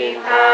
ท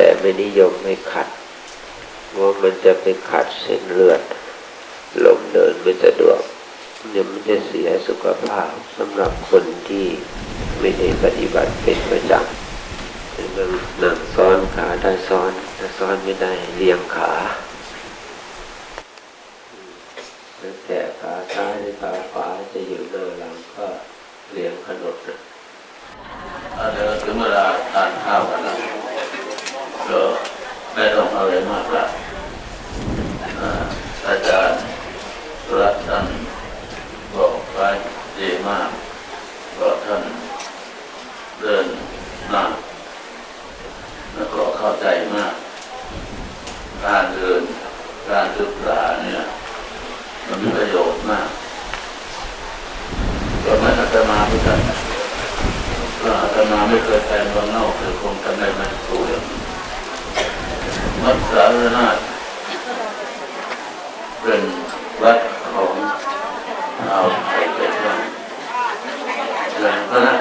แต่ไม่นิยมไม่ขัดว่ามันจะไปขัดเส้นเลือดลมเดินไม่สะดวกเนี่ยมันจะเสียสุขภาพสำหรับคนที่ไม่ได้ปฏิบัติเป็นประจำถึงมันนั่งซ้อนขาได้ซ้อนถ้าซ้อนไม่ได้เรียงขาแล้วแต่ขาซ้ายหรือขาขวาจะอยู่เน้าหลังก็เรียงขนดนะเดี๋ยวถึงเวลาทานข้าวกันแล้ว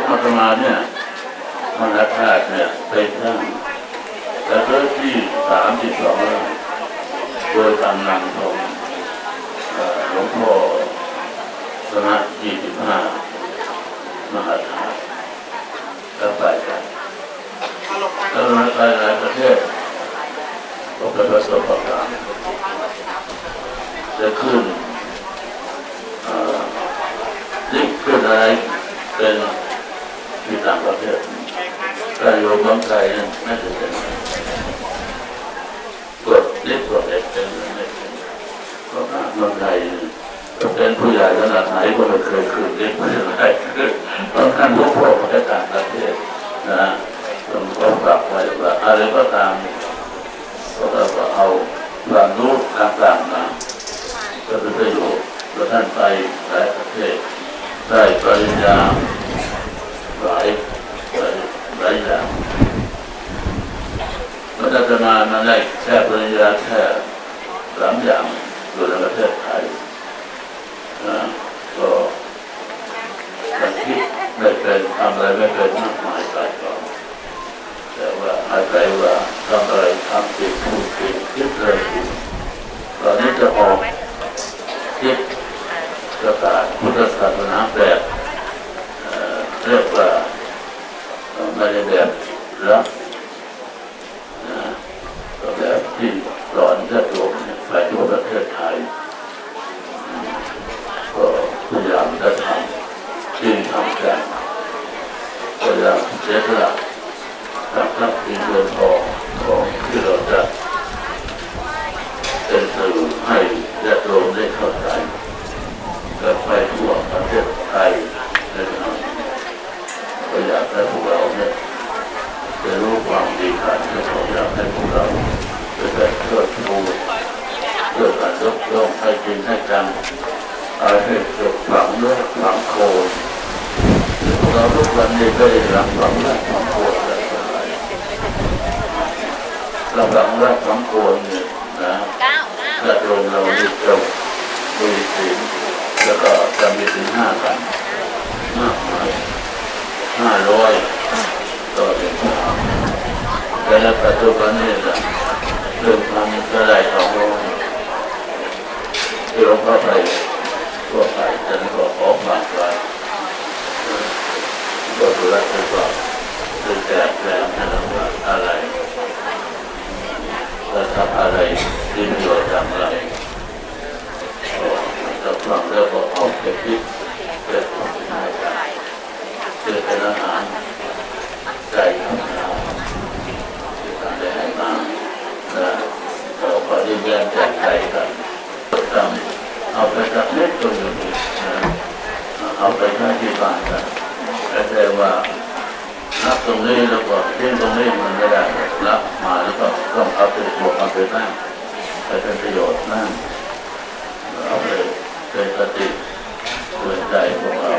อาตมาเนี่ยมหาธาตุเนี่ยไปสร้างแล้วก็ที่สามที่สองโดยกำลังของหลวงพ่อคณะยี่สิบห้ามหาธาตุก็ไปกันแล้วมาไปหลายประเทศก็เป็นประสบการณ์จะขึ้นเอ่อลิฟต์ขึ้นอะไรเป็น ที่ต่างประเทศถ้าอยู่เมืองไทยนั่นน่าจะเป็นกดลิฟต์กดเล็กเป็นไม่เป็นก็เมืองไทยก็เป็นผู้ใหญ่ขนาดไหนก็ไม่เคยขึ้นลิฟต์ไม่ได้ขึ้นต้องการพวกพวกประเทศต่างประเทศนะต้องก็ฝากไว้ว่าอะไรก็ตามก็เราก็เอาความรู้ต่างๆมาก็เป็นประโยชน์แล้วท่านไปหลายประเทศได้ปริญญา หลายหลายหลายอย่างมันจะมามาได้แค่ปริญญาแค่สามอย่างอยู่ในประเทศไทยนะก็มันคิดไม่เป็นทำอะไรไม่เป็นมากมายหลายกองแต่ว่าอาศัยว่าทำอะไรทำผิดพูดผิดคิดอะไรผิดตอนนี้จะออกคิดประกาศพุทธศาสนาแบบเอ่ เรียกว่าไม่ได้แบบรับก็แบบที่สอนญาติโยมเนี่ยไปทั่วประเทศไทย ก็พยายามจะทำที่ทำกันพยายามเสียสละทำทัพทีเงินทองของที่เราจะเป็นสื่อให้ญาติโยมได้เข้าใจและไปทั่วประเทศไทยนะครับก็อยากให้พวกเราเนี่ยได้รู้ความดีการที่เขาอยากให้พวกเราได้เชิดชูเพื่อการยกย่องให้จริงให้จัง อาเหตุเกิดฝังเลือดฝังโคนเราทุกวันนี้ก็ได้รับฝังเลือดฝังโคนอะไรต่ออะไร เราฝังเลือดฝังคนเนี่ยนะเก้าเก้าถ้าโยมเรามีจบมีศีลแล้วก็จะมีศีลห้ากันมากมายห้าร้อยต่อเดือนแต่ในปัจจุบันนี้นะเรื่องทำก็ได้สองร้อยที่หลวงพ่อไปทั่วไปฉันก็ขอฝากไว้ก็ดูแลตัวก็คือแจกแจงให้เรา จะทำอะไรที่มีประโยชน์อย่างไรก็จะฟังแล้วก็เอาไปคิดเกิดความเป็นไปเกิดเป็นอาหารใจของเราที่ทำได้ให้มานะเราก็ได้เรียนแจกใจกันทำเอาไปจากเล็กตัวอยู่ดีนะเอาไปใช้ที่บ้านกันแต่ว่านับตรงนี้แล้วก็ทิ้งตรงนี้มันไม่ได้รับมาแล้วก็ต้องเอาไปบวกเอาไปนั่งไปเป็นประโยชน์นั่งเอาไปเป็นสติเตือนใจพวกเรา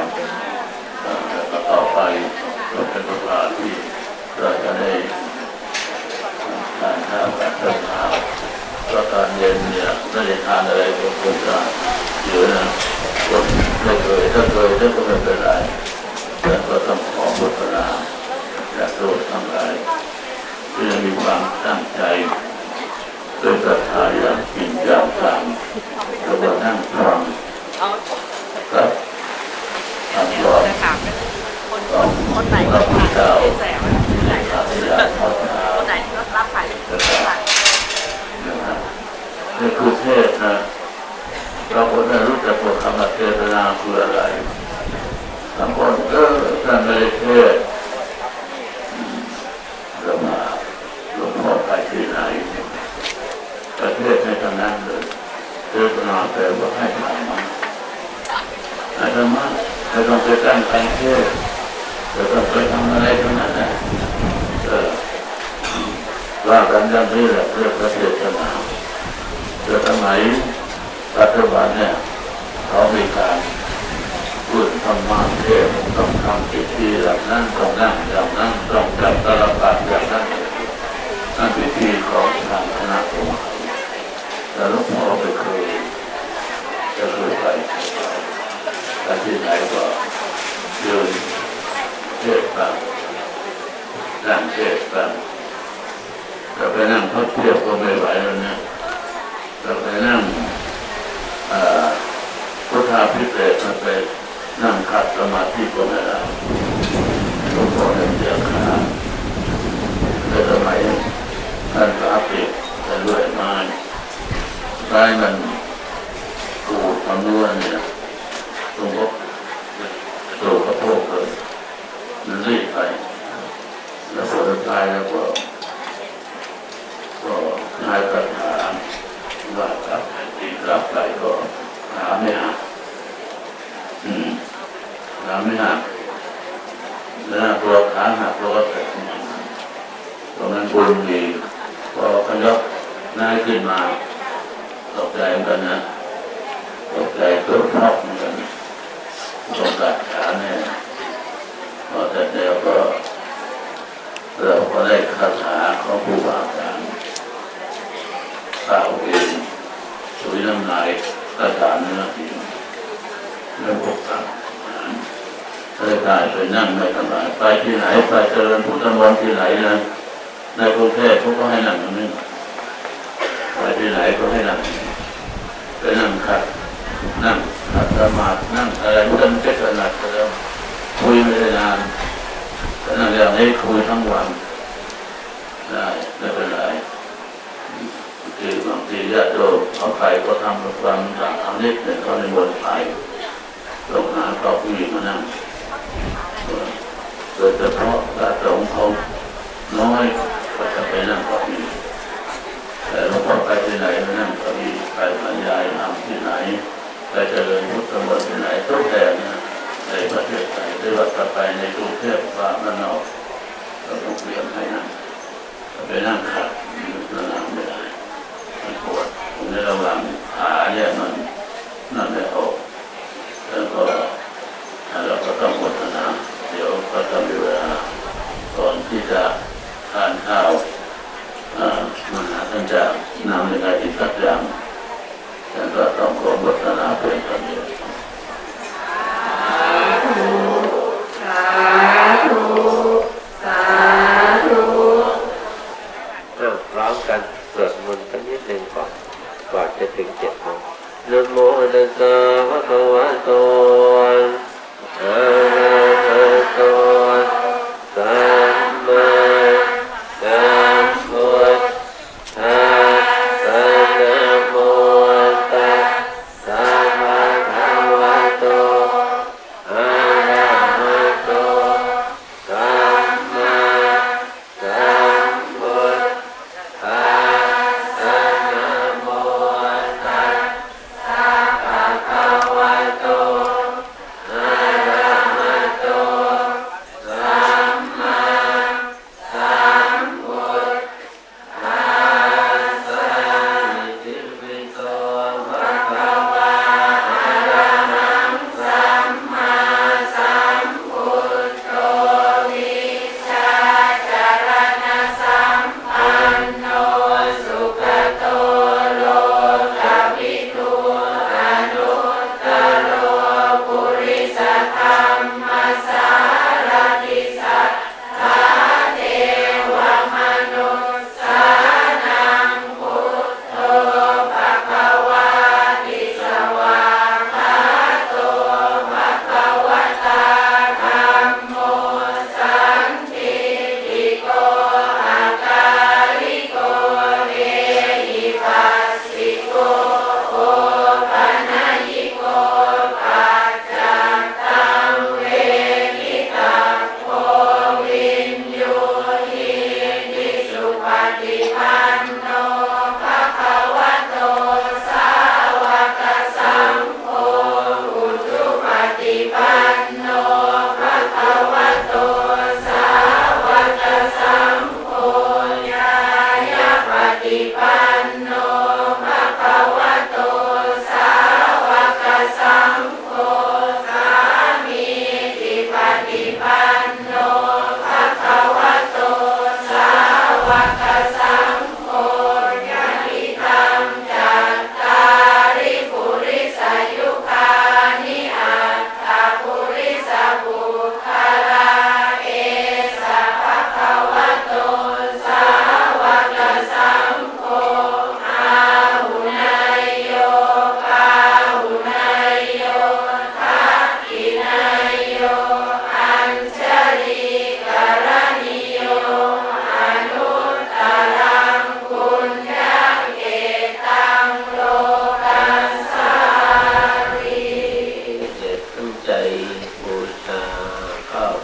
อ่าแล้วก็ต่อไปก็เป็นโอกาสที่เราจะได้ทานข้าวกันเช้าเช้าแล้วตอนเย็นเนี่ยไม่ได้ทานอะไรก็คงจะเยอะนะก็ไม่เคยถ้าเคยถ้าก็ไม่เป็นไรแต่ก็ต้องขอโฆษณาและโทษทั้งหลายที่ยังมีความตั้งใจด้วยศรัทธาอย่างจริงจังจังแล้วก็นั่งฟัง เอา ครับคำสอน จะถามคน ของ คนไหน พระพุทธเจ้า แสบ ที่ได้ทำให้ได้พัฒนา คนไหนที่รับสาย นะครับนี่คือเทศนะเราคนไม่รู้จักว่าคำว่าเทศนาคืออะไร บางคนเออท่านไม่ได้เทศน์อืมแล้วมาหลวงพ่อไปที่ไหนประเทศในทางนั้นเลยเทศนาแปลว่าให้ธรรมะให้ธรรมะไม่ต้องไปตั้งใจเทศน์ไม่ต้องไปทำอะไรทั้งนั้นนะเออว่ากันอย่างนี้แหละเรื่องประเทศนาเรื่องสมัย ปัจจุบันเนี่ยเขามีการพูดธรรมะเทศต้องทำพิธีแบบนั้นต้องนั่งอย่างนั้นต้องจับตลปัดอย่างนั้นนั่นพิธีของทางคณะสงฆ์แต่หลวงพ่อไม่เคยจะเคยไปแต่ที่ไหนก็เดินเทศบ้างนั่งเทศบ้างจะไปนั่งพักเทียวก็ไม่ไหวแล้วเนี่ยจะไปนั่ง พุทธาพิเศษมันไปนั่งขัดสมาธิก็ไม่ได้หลวงพ่อเนี่ยเสียขาในสมัยท่านพระปิดแต่ด้วยไม้ไม้มันขูดทำนวนเนี่ยหลวงพ่อโตกระโปงเลยรีบไป แล้วสุดท้ายแล้วก็ก็นายประธานว่ากลับตีกลับไปก็ หาไม่หาอืมหาไม่หาแล้วตัวขาหักตัวก็แตกตรงนั้นบุญมีพอขยกนาขึ้นมาตกใจเหมือนกันนะตกใจตัวพอกเหมือนกันตรงกัดขาเนี่ยพอแต่เดียวก็เราก็ได้คาถาของครูบาอาจารย์กล่าเองสุยน้ำลาย คาถาเนื้อผิวเรื่องพวกต่างเลยกลายไปนั่งไม่สบายไปที่ไหนไปเจริญพุทธมนต์ที่ไหนนะในกรุงเทพเขาก็ให้นั่งตรงนี้ไปที่ไหนก็ให้นั่งไปนั่งขัดนั่งขัดสมาธินั่งอะไรมันจะขนาดแล้วคุยไม่ได้นานแต่นั่นอย่างนี้คุยทั้งวันได้ไม่เป็นไรคือบาง ทีญาติโยมเขาใครก็ทำความต่างทำนิดหนึ่งเขาในบนไปลงหาเขาผู้หญิงมานั่งโดยเฉพาะญาติโยมเขาน้อยก็จะไปนั่งกับมีแต่หลวงพ่อไปที่ไหนไปนั่งกับมีไปบรรยายทำที่ไหนไปเจริญพุทธมนต์ที่ไหนทุกแห่งนะในประเทศไทยหรือว่าจะไปในกรุงเทพว่ามันนอกเราต้องเปลี่ยนให้นั่งไปนั่งขัดมันนั่งไม่ได้มันปวด ในระหว่างขาเนี่ยมันนั่นไม่ออกแล้วก็เราก็ต้องอดทนเดี๋ยวก็ต้องมีเวลาก่อนที่จะทานข้าวมาหาท่านจะนำในการอีกสักอย่างแล้วก็ต้องขอบทนาเพื่อนกันเดียวสาธุสาธุเริ่มพร้อมกันสวดมนต์กันนิดหนึ่งก่อน ก่อนจะถึงเจ็ดโมงนะโมตัสสะภะคะวะโตอะระหะ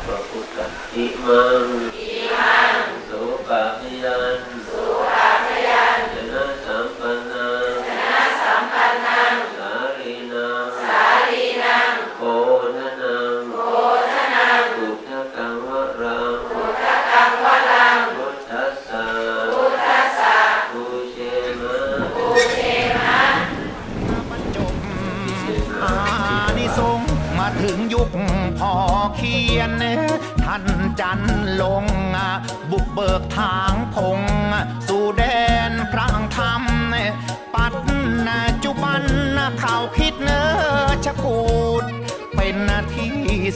พระพุทธอิมังสุปปิยัง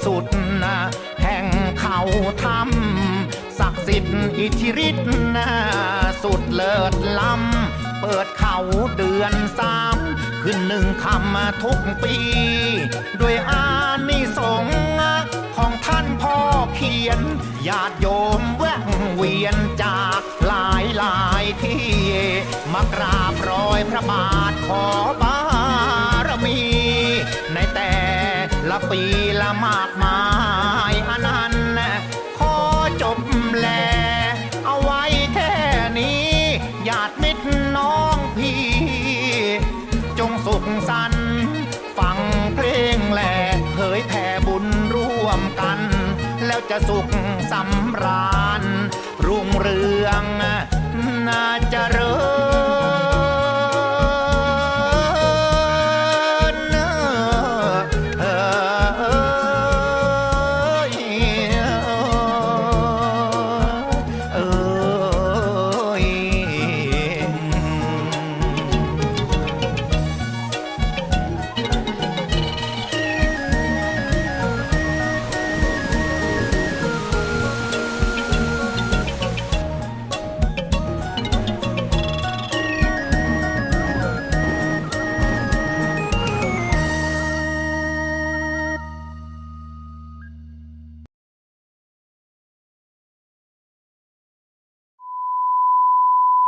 สุด แห่งเขาธรรมศักดิ์สิทธิ์อิทธิฤทธิ์สุดเลิศล้ำ เปิดเขาเดือนสามขึ้นหนึ่งคำทุกปี ด้วยอานิสงของท่านพ่อเขียนญาติโยมแวะเวียนจากหลายหลายที่ มากราบรอยพระบาทขอบา ปีละมากมายอนันต์ขอจบแล เอาไว้แค่นี้ญาติมิตรน้องพี่ จงสุขสันต์ฟังเพลงแหล่เผยแผ่บุญร่วมกัน แล้วจะสุขสำราญรุ่งเรืองน่าจะเริญ